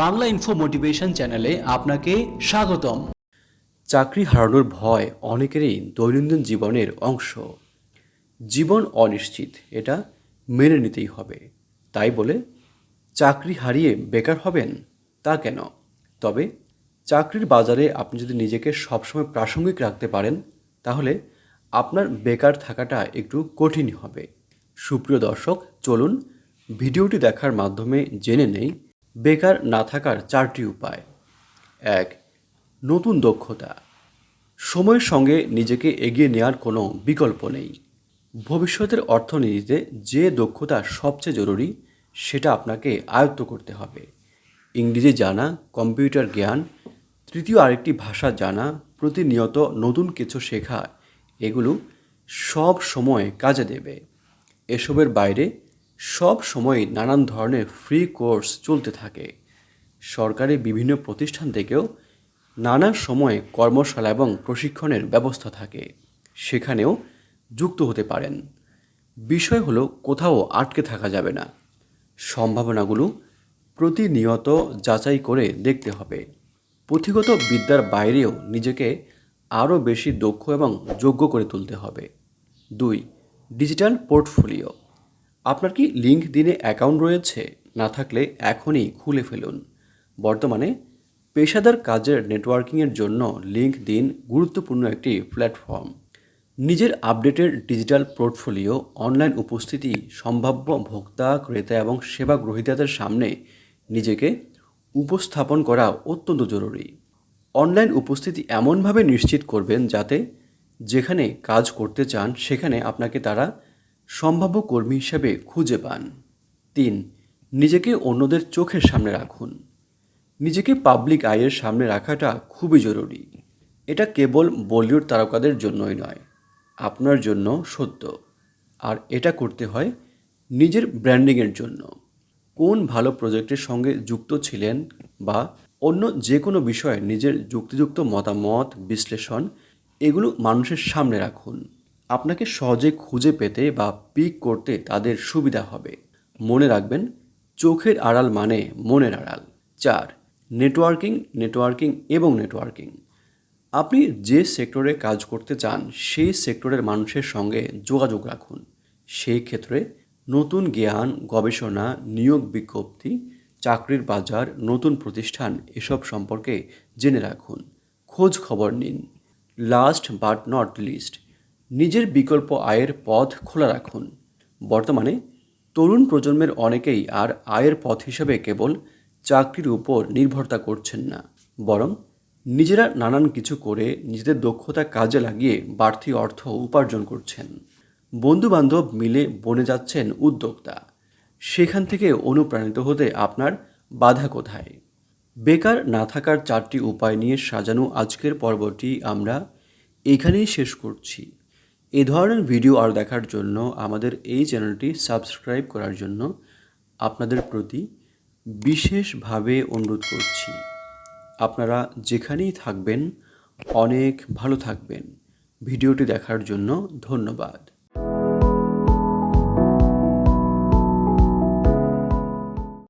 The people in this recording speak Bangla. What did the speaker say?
বাংলা ইনফো মোটিভেশন চ্যানেলে আপনাকে স্বাগতম। চাকরি হারানোর ভয় অনেকেরই দৈনন্দিন জীবনের অংশ। জীবন অনিশ্চিত, এটা মেনে নিতেই হবে। তাই বলে, চাকরি হারিয়ে বেকার হবেন তা কেন? তবে চাকরির বাজারে আপনি যদি নিজেকে সবসময় প্রাসঙ্গিক রাখতে পারেন, তাহলে আপনার বেকার থাকাটা একটু কঠিন হবে। সুপ্রিয় দর্শক, চলুন ভিডিওটি দেখার মাধ্যমে জেনে নেই বেকার না থাকার চারটি উপায়। এক, নতুন দক্ষতা। সময়ের সঙ্গে নিজেকে এগিয়ে নেওয়ার কোনো বিকল্প নেই। ভবিষ্যতের অর্থনীতিতে যে দক্ষতা সবচেয়ে জরুরি, সেটা আপনাকে আয়ত্ত করতে হবে। ইংরেজি জানা, কম্পিউটার জ্ঞান, তৃতীয় আরেকটি ভাষা জানা, প্রতিনিয়ত নতুন কিছু শেখা, এগুলো সব সময় কাজে দেবে। এসবের বাইরে সব সময় নানান ধরনের ফ্রি কোর্স চলতে থাকে। সরকারি বিভিন্ন প্রতিষ্ঠান থেকেও নানা সময়ে কর্মশালা এবং প্রশিক্ষণের ব্যবস্থা থাকে। সেখানেও যুক্ত হতে পারেন। বিষয় হলো, কোথাও আটকে থাকা যাবে না। সম্ভাবনাগুলো প্রতিনিয়ত যাচাই করে দেখতে হবে। পুঁথিগত বিদ্যার বাইরেও নিজেকে আরও বেশি দক্ষ এবং যোগ্য করে তুলতে হবে। দুই, ডিজিটাল পোর্টফোলিও। আপনার কি লিঙ্ক দিনে অ্যাকাউন্ট রয়েছে? না থাকলে এখনই খুলে ফেলুন। বর্তমানে পেশাদার কাজের নেটওয়ার্কিংয়ের জন্য লিঙ্ক দিন গুরুত্বপূর্ণ একটি প্ল্যাটফর্ম। নিজের আপডেটের ডিজিটাল পোর্টফোলিও, অনলাইন উপস্থিতি, সম্ভাব্য ভোক্তা, ক্রেতা এবং সেবা গ্রহীতাদের সামনে নিজেকে উপস্থাপন করা অত্যন্ত জরুরি। অনলাইন উপস্থিতি এমনভাবে নিশ্চিত করবেন যাতে যেখানে কাজ করতে চান সেখানে আপনাকে তারা সম্ভাব্য কর্মী হিসেবে খুঁজে পান। তিন, নিজেকে অন্যদের চোখের সামনে রাখুন। নিজেকে পাবলিক আয়ের সামনে রাখাটা খুবই জরুরি। এটা কেবল বলিউড তারকাদের জন্যই নয়, আপনার জন্য সত্য। আর এটা করতে হয় নিজের ব্র্যান্ডিংয়ের জন্য। কোন ভালো প্রজেক্টের সঙ্গে যুক্ত ছিলেন বা অন্য যে কোনো বিষয়ে নিজের যুক্তিযুক্ত মতামত, বিশ্লেষণ, এগুলো মানুষের সামনে রাখুন। আপনাকে সহজে খুঁজে পেতে বা পিক করতে তাদের সুবিধা হবে। মনে রাখবেন, চোখের আড়াল মানে মনের আড়াল। চার, নেটওয়ার্কিং নেটওয়ার্কিং এবং নেটওয়ার্কিং। আপনি যে সেক্টরে কাজ করতে চান, সেই সেক্টরের মানুষের সঙ্গে যোগাযোগ রাখুন। সেই ক্ষেত্রে নতুন জ্ঞান, গবেষণা, নিয়োগ বিজ্ঞপ্তি, চাকরির বাজার, নতুন প্রতিষ্ঠান এসব সম্পর্কে জেনে রাখুন। খোঁজ খবর নিন। Last but not least. নিজের বিকল্প আয়ের পথ খোলা রাখুন। বর্তমানে তরুণ প্রজন্মের অনেকেই আর আয়ের পথ হিসেবে কেবল চাকরির উপর নির্ভরতা করছেন না। বরং নিজেরা নানান কিছু করে নিজেদের দক্ষতা কাজে লাগিয়ে বাড়তি অর্থ উপার্জন করছেন। বন্ধুবান্ধব মিলে বনে যাচ্ছেন উদ্যোক্তা। সেখান থেকে অনুপ্রাণিত হতে আপনার বাধা কোথায়? বেকার না থাকার চারটি উপায় নিয়ে সাজানো আজকের পর্বটি আমরা এখানেই শেষ করছি। এ ধরনের ভিডিও আর দেখার জন্য আমাদের এই চ্যানেলটি সাবস্ক্রাইব করার জন্য আপনাদের প্রতি বিশেষভাবে অনুরোধ করছি। আপনারা যেখানেই থাকবেন, অনেক ভালো থাকবেন। ভিডিওটি দেখার জন্য ধন্যবাদ।